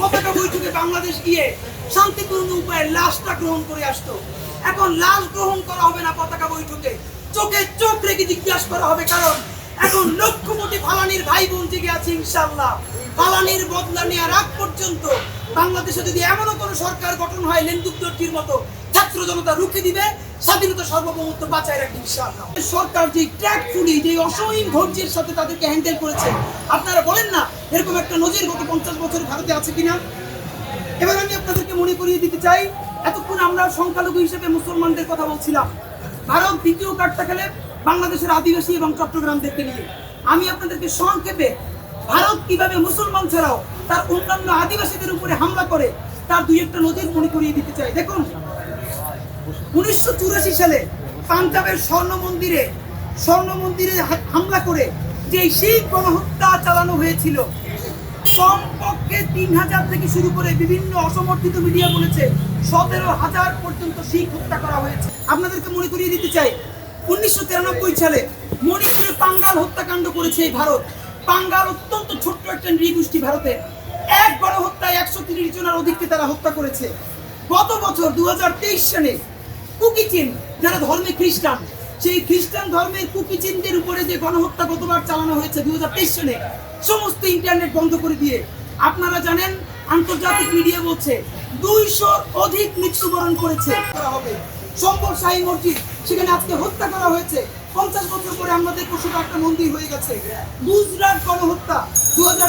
পতাকা বৈঠকে বাংলাদেশ গিয়ে শান্তিপূর্ণ উপায়ে লাশটা গ্রহণ করে আসতো। এখন লাশ গ্রহণ করা হবে না পতাকা বৈঠকে। চোখে চোখ রেখে জিজ্ঞাসা করা হবে, কারণ এখন লক্ষ কোটি ফালানির ভাই বোন জেগে আছে ইনশাল্লাহ ফালানির বদলা নেওয়ার আগ পর্যন্ত বাংলাদেশে যদি এমনও কোনো সরকার গঠন হয়, লেন্দুকদর্জির মতো ছাত্র জনতা রুখে দিবে, স্বাধীনতা সার্বভৌমত্ব বাঁচায় রাখবে ইনশাআল্লাহ। সরকার যে ট্র্যাকফুলি যে অসীম ধৈর্যের সাথে তাদেরকে হ্যান্ডেল করেছে, আপনারা বলেন না, এরকম একটা নজির গত পঞ্চাশ বছর ভারতে আছে কিনা? এবার আমি আপনাদেরকে মনে করিয়ে দিতে চাই, এতক্ষণ আমরা সংখ্যালঘু হিসেবে মুসলমানদের কথা বলছিলাম। ভারত দ্বিতীয় কার্ডটা খেলে বাংলাদেশের আদিবাসী এবং চট্টগ্রামদেরকে নিয়ে। আমি আপনাদেরকে সংক্ষেপে, ভারত কীভাবে মুসলমান ছাড়াও তার অন্যান্য আদিবাসীদের উপরে হামলা করে, তার দুই একটা নজির মনে করিয়ে দিতে চাই। দেখুন উনিশশো চুরাশি সালে পাঞ্জাবের স্বর্ণ মন্দিরে স্বর্ণ মন্দিরে হামলা করে যে সেই গণহত্যা চালানো হয়েছিল, কমপক্ষে তিন হাজার থেকে শুরু করে বিভিন্ন অসমর্থিত মিডিয়া বলেছে সতেরো হাজার পর্যন্ত শিখ হত্যা করা হয়েছে। আপনাদেরকে মনে করিয়ে দিতে চাই, উনিশশো তিরানব্বই সালে মণিপুরে পাঙ্গাল হত্যাকাণ্ড করেছে এই ভারত। পাঙ্গাল অত্যন্ত ছোট্ট একটা নৃগোষ্ঠী ভারতে। এক গণহত্যায় একশো তিরিশ জনের অধিককে তারা হত্যা করেছে। গত বছর দু হাজার তেইশ সালে কুকিচিন, যারা ধর্মে খ্রিস্টান, সেই খ্রিস্টান ধর্মের কুকিচিনদের উপরে যে গণহত্যা গতবার চালানো হয়েছে দু সালে সমস্ত ইন্টারনেট বন্ধ করে দিয়ে, আপনারা জানেন, আন্তর্জাতিক মিডিয়া বলছে দুইশো অধিক মৃত্যুবরণ করেছে। করা হবে শাহী মসজিদ, সেখানে আজকে হত্যা করা হয়েছে। পঞ্চাশ বছর পরে আমাদের পশুটা একটা মন্দির হয়ে গেছে। গুজরাট গণহত্যা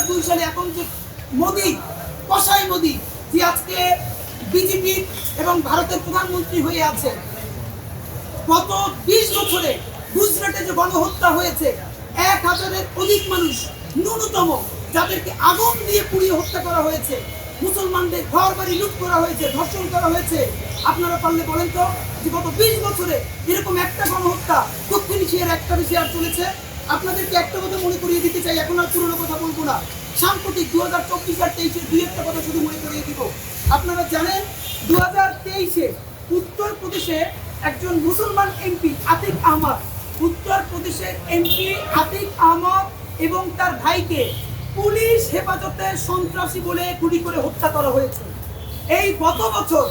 দু সালে এখন যে মোদী, কসাই মোদী, যে আজকে বিজেপি এবং ভারতের প্রধানমন্ত্রী হয়ে আছে গত বিশ বছরে গুজরাটে যে গণহত্যা হয়েছে, এক হাজারের অধিক মানুষ ন্যূনতম যাদেরকে আগুন দিয়ে পুড়িয়ে হত্যা করা হয়েছে, মুসলমানদের ঘর বাড়ি লুট করা হয়েছে, ধর্ষণ করা হয়েছে। আপনারা পারলে বলেন তো যে গত বিশ বছরে এরকম একটা গণহত্যা দক্ষিণ এশিয়ার একটা বেশি আর চলেছে? আপনাদেরকে একটা কথা মনে করিয়ে দিতে চাই, এখন আর পুরোনো কথা বলব না। সাম্প্রতিক দু হাজার চব্বিশ আর তেইশের দুই একটা কথা শুধু মনে করিয়ে দিব। আপনারা জানেন, দু হাজার তেইশে উত্তরপ্রদেশে একজন মুসলমান এমপি আতিক আহমদ উত্তরপ্রদেশের এমপি আতিক আহমদ এবং তার ভাইকে পুলিশ হেফাজতে সন্ত্রাসী বলে গুলি করে হত্যা করা হয়েছে। এই গত বছর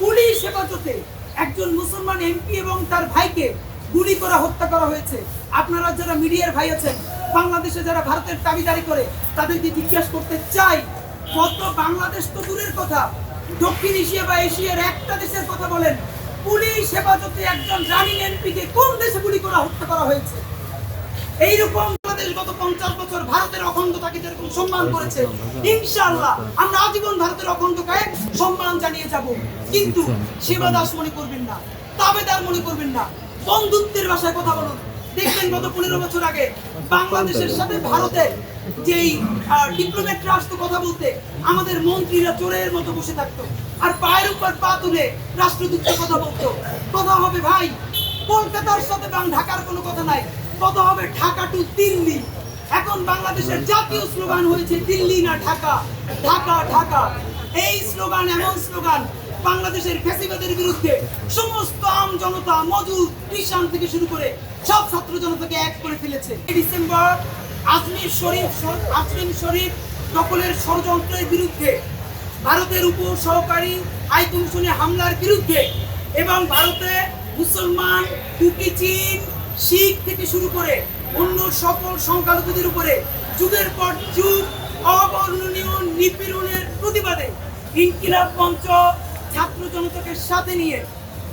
পুলিশ হেফাজতে একজন মুসলমান এমপি এবং তার ভাইকে গুলি করে হত্যা করা হয়েছে। আপনারা যারা মিডিয়ার ভাই আছেন, বাংলাদেশে যারা ভারতের দাবিদারি করে, তাদেরকে জিজ্ঞাসা করতে চাই, কত বাংলাদেশ তো দূরের কথা। দক্ষিণ এশিয়া বা এশিয়ার একটা দেশের কথা বলেন, পুলিশ হেফাজতে একজন রানিং এমপিকে কোন দেশে গুলি করে হত্যা করা হয়েছে? এইরকম বাংলাদেশ গত পঞ্চাশ বছর ভারতের অখণ্ডতাকে যেরকম সম্মান করেছে, ইনশাআল্লাহ আমরা আজীবন ভারতের অখণ্ডতায় সম্মান জানিয়ে যাব। কিন্তু সেবা দাস মনে করবেন না, তাবেদার মনে করবেন না। বন্ধুত্বের ভাষায় কথা বলুন। দেখবেন গত পনেরো বছর আগে বাংলাদেশের সাথে ভারতের যেই ডিপ্লোমেটরা আসতো কথা বলতে, আমাদের মন্ত্রীরা চোরের মতো বসে থাকতো। আর পায়ের উপর পা তুলে রাষ্ট্রদূতকে কথা বলতো। কথা হবে ভাই, কলকাতার সাথে বাং ঢাকার কোনো কথা নাই। কথা হবে ঢাকা টু দিল্লি। এখন বাংলাদেশের জাতীয় স্লোগান হয়েছে দিল্লি না ঢাকা। ঢাকা ঢাকা। এই স্লোগান, এমন স্লোগান বাংলাদেশের ফ্যাসিবাদের বিরুদ্ধে সমস্ত আম জনতা মজুর কৃষাণ থেকে শুরু করে সব ছাত্র জনতাকে এক করে ফেলেছে। ডিসেম্বর আজমির শরীফ আজমির শরীফ দখলের ষড়যন্ত্রের বিরুদ্ধে ভারতের উপর সহকারী হাই কমিশনে হামলার বিরুদ্ধে এবং ভারতে মুসলমান, তুর্কি, চীন, শিখ থেকে শুরু করে অন্য সকল সংখ্যালঘুদের উপরে যুগের পর যুগ অবর্ণনীয় নিপীড়নের প্রতিবাদে ইনকিলাব মঞ্চ ছাত্র জনতাকে সাথে নিয়ে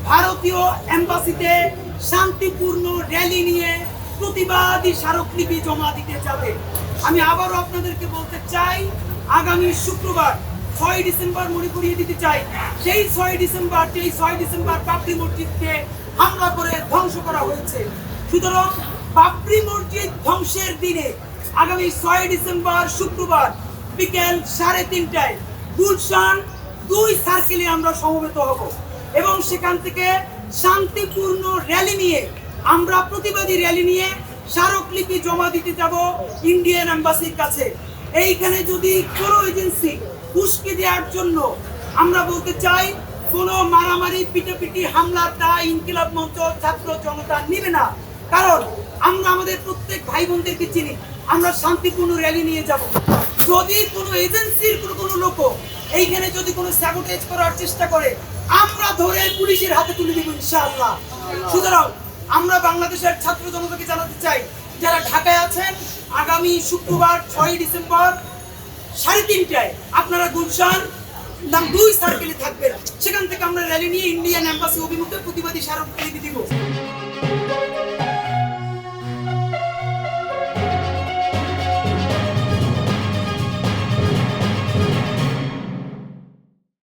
ভারতীয় এম্বাসিতে শান্তিপূর্ণ র্যালি নিয়ে প্রতিবাদী স্মারকলিপি জমা দিতে যাবে। আমি আবারও আপনাদেরকে বলতে চাই, আগামী শুক্রবার, ছয় ডিসেম্বর মনে করিয়ে দিতে চাই। সেই ছয় ডিসেম্বর সেই ছয় ডিসেম্বর বাবরি মসজিদকে হামলা করে ধ্বংস করা হয়েছে। সুতরাং বাবরি মসজিদ ধ্বংসের দিনে আগামী ছয় ডিসেম্বর শুক্রবার বিকেল সাড়ে তিনটায় গুলশান দুই সার্কেলে আমরা সমবেত হব। এবং সেখান থেকে শান্তিপূর্ণ র্যালি নিয়ে আমরা প্রতিবাদী র্যালি নিয়ে স্মারকলিপি জমা দিতে যাব ইন্ডিয়ান এম্বাসির কাছে। এইখানে যদি কোনো এজেন্সি উস্কে দেওয়ার জন্য আমরা বলতে চাই, কোনো মারামারি, পিটাপিটি হামলার দায় ইনকিলাব মঞ্চ ছাত্র জনতা নেবে না। কারণ আমরা আমাদের প্রত্যেক ভাই বোনদেরকে চিনি, আমরা শান্তিপূর্ণ র্যালি নিয়ে যাব। যদি কোনো এজেন্সির কোনো কোনো লোক এইখানে যদি কোনো স্যাবোটেজ করার চেষ্টা করে, আমরা ধরে পুলিশের হাতে তুলে দিব ইনশাআল্লাহ। সুতরাং আমরা বাংলাদেশের ছাত্র জনতাকে জানাতে চাই, যারা ঢাকায় আছেন, আগামী শুক্রবার ছয়ই ডিসেম্বর সাড়ে তিনটায় আপনারা গুলশান নাম দুই সার্কেলে থাকবেন। সেখান থেকে আমরা র্যালি নিয়ে ইন্ডিয়ান অ্যাম্বাসি অভিমুখে প্রতিবাদী স্মারকলিপি দিব।